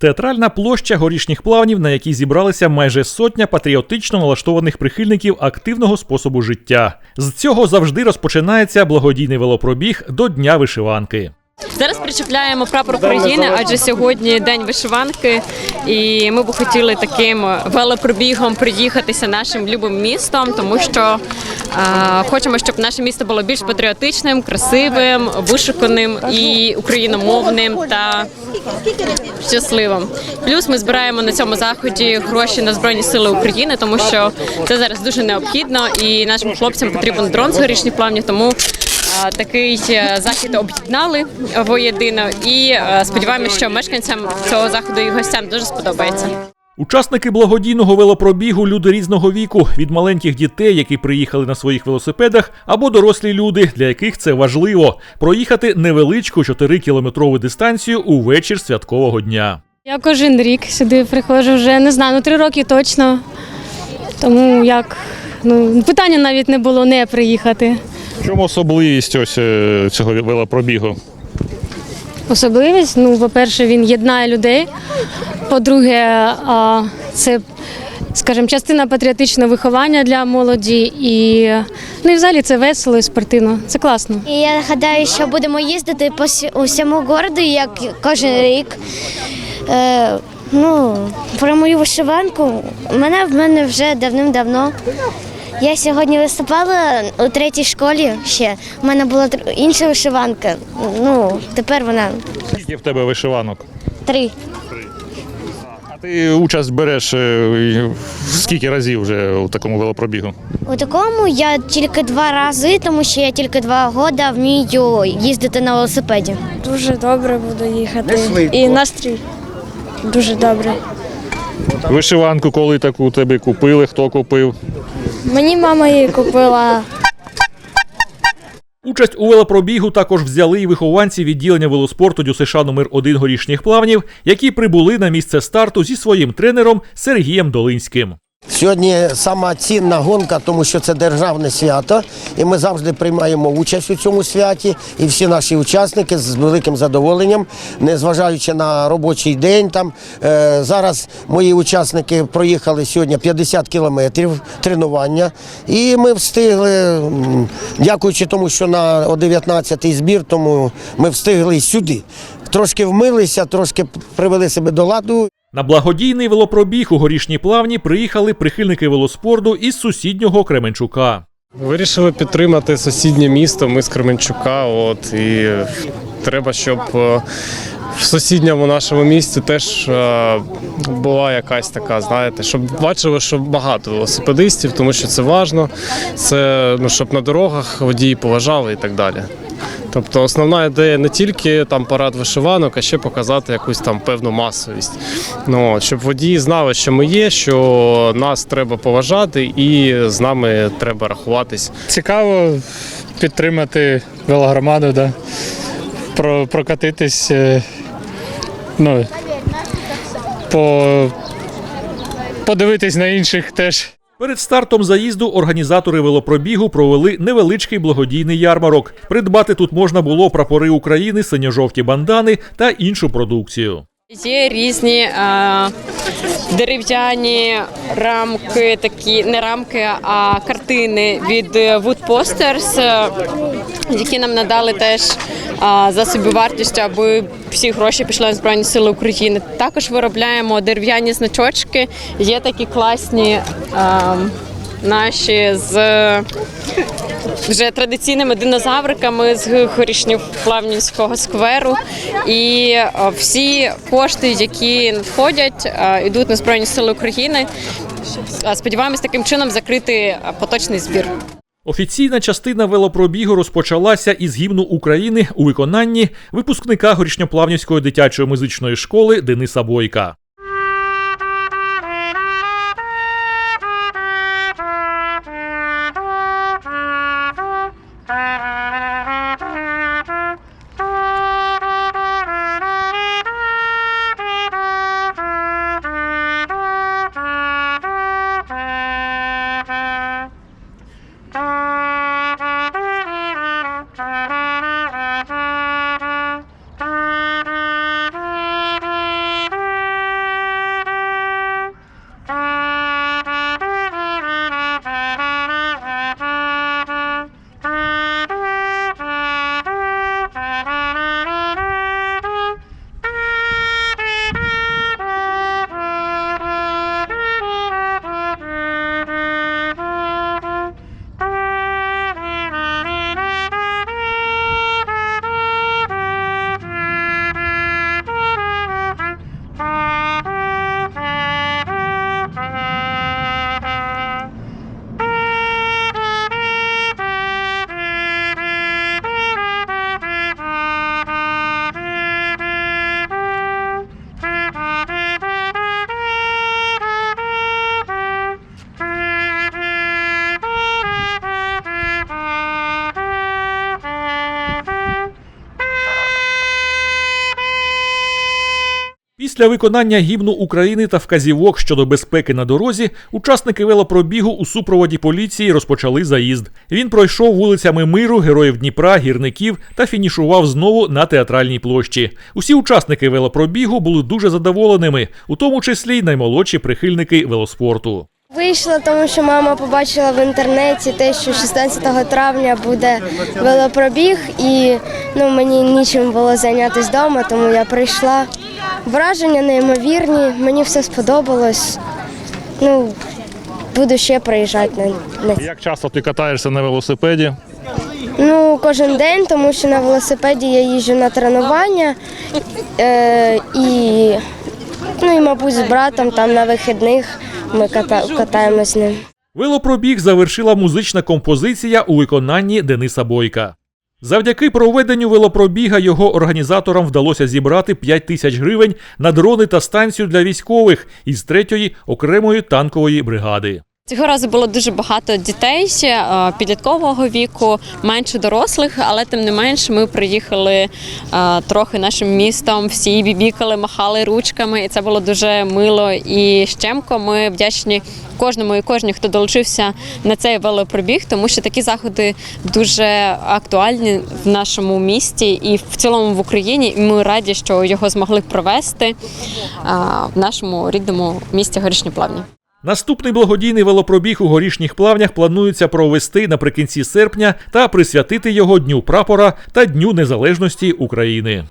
Театральна площа горішніх плавнів, на якій зібралися майже сотня патріотично налаштованих прихильників активного способу життя. З цього завжди розпочинається благодійний велопробіг до Дня вишиванки. Зараз причепляємо прапор України, адже сьогодні день вишиванки, і ми б хотіли таким велопробігом приїхатися нашим любим містом, тому що е, хочемо, щоб наше місто було більш патріотичним, красивим, вишуканим і україномовним та щасливим. Плюс ми збираємо на цьому заході гроші на збройні сили України, тому що це зараз дуже необхідно, і нашим хлопцям потрібен дрон з горішніх плавнів. Тому а, Такий е, захід об'єднали воєдино і е, сподіваємося, що мешканцям цього заходу і гостям дуже сподобається. Учасники благодійного велопробігу люди різного віку, від маленьких дітей, які приїхали на своїх велосипедах, або дорослі люди, для яких це важливо проїхати невеличку 4-кілометрову дистанцію у вечір святкового дня. Я кожен рік сюди приходжу вже не знаю, ну три роки точно. Тому як ну питання навіть не було не приїхати. В чому особливість ось е, цього велопробігу? Особливість, ну, по-перше, він єднає людей. По-друге, це, скажімо, частина патріотичного виховання для молоді. І, ну, і взагалі це весело і спортивно. Це класно. І я гадаю, що будемо їздити по усьому городу, як кожен рік. Е, ну, про мою вишиванку. Мене в мене вже давним-давно. Я сьогодні виступала у третій школі ще. У мене була інша вишиванка. Ну, тепер вона Скільки в тебе вишиванок? три. А ти участь береш е, скільки разів вже у такому велопробігу? У такому я тільки два рази, тому що я тільки два роки вмію їздити на велосипеді. Дуже добре буду їхати. І настрій дуже добрий. Вишиванку, коли таку тебе купили, хто купив? Мені мама її купила. Участь у велопробігу також взяли і вихованці відділення велоспорту ДЮСШ номер 1 горішніх плавнів, які прибули на місце старту зі своїм тренером Сергієм Долинським. Сьогодні сама цінна гонка, тому що це державне свято, і ми завжди приймаємо участь у цьому святі. І всі наші учасники з великим задоволенням, незважаючи на робочий день. Там е, зараз мої учасники проїхали сьогодні 50 кілометрів тренування, і ми встигли, дякуючи тому, що на о 19-й збір, тому ми встигли сюди. Трошки вмилися, трошки привели себе до ладу. На благодійний велопробіг у горішні плавні приїхали прихильники велоспорту із сусіднього Кременчука. Вирішили підтримати сусіднє місто. Ми з Кременчука. От і треба, щоб е, в сусідньому нашому місті теж е, була якась така, знаєте, щоб бачили, що багато велосипедистів, тому що це важно. Це ну щоб на дорогах водії поважали і так далі. Тобто основна ідея не тільки там парад вишиванок, а ще показати якусь там певну масовість. Ну, щоб водії знали, що ми є, що нас треба поважати і з нами треба рахуватись. Цікаво підтримати велогромаду, да? Про, прокатитись, е, ну, по, подивитись на інших теж. Перед стартом заїзду організатори велопробігу провели невеличкий благодійний ярмарок. Придбати тут можна було прапори України, синьо-жовті бандани та іншу продукцію. Є різні е, дерев'яні рамки, такі не рамки, а картини від е, Wood Posters, е, які нам надали теж е, за собівартістю, аби всі гроші пішли на Збройні Сили України. Також виробляємо дерев'яні значочки. Є такі класні е, наші з вже традиційними динозавриками з горішньоплавнівського скверу. І е, всі кошти, які надходять, е, йдуть на Збройні Сили України. Сподіваємось таким чином закрити е, поточний збір. Офіційна частина велопробігу розпочалася із гімну України у виконанні випускника горішньоплавнівської дитячої музичної школи Дениса Бойка. Після виконання гімну України та вказівок щодо безпеки на дорозі, учасники велопробігу у супроводі поліції розпочали заїзд. Він пройшов вулицями Миру, Героїв Дніпра, гірників та фінішував знову на театральній площі. Усі учасники велопробігу були дуже задоволеними, у тому числі й наймолодші прихильники велоспорту. Вийшла, тому що мама побачила в інтернеті те, що 16 травня буде велопробіг, і ну, мені нічим було зайнятися вдома, тому я прийшла. Враження неймовірні, мені все сподобалось. Ну, буду ще приїжджати на, на Як часто ти катаєшся на велосипеді? Ну, кожен день, тому що на велосипеді я їжджу на тренування е, і, ну, і, мабуть, з братом там на вихідних ми ката, катаємось з ним. Велопробіг завершила музична композиція у виконанні Дениса Бойка. Завдяки проведенню велопробіга його організаторам вдалося зібрати 5 тисяч гривень на дрони та станцію для військових із третьої окремої танкової бригади. Цього разу було дуже багато дітей е, підліткового віку, менше дорослих, але тим не менш ми приїхали е, трохи нашим містом. Всі бібікали, махали ручками, і це було дуже мило і щемко. Ми вдячні кожному і кожній, хто долучився на цей велопробіг, тому що такі заходи дуже актуальні в нашому місті і в цілому в Україні. І ми раді, що його змогли провести е, в нашому рідному місті Горішні Плавні. Наступний благодійний велопробіг у горішніх плавнях планується провести наприкінці серпня та присвятити його Дню прапора та Дню Незалежності України.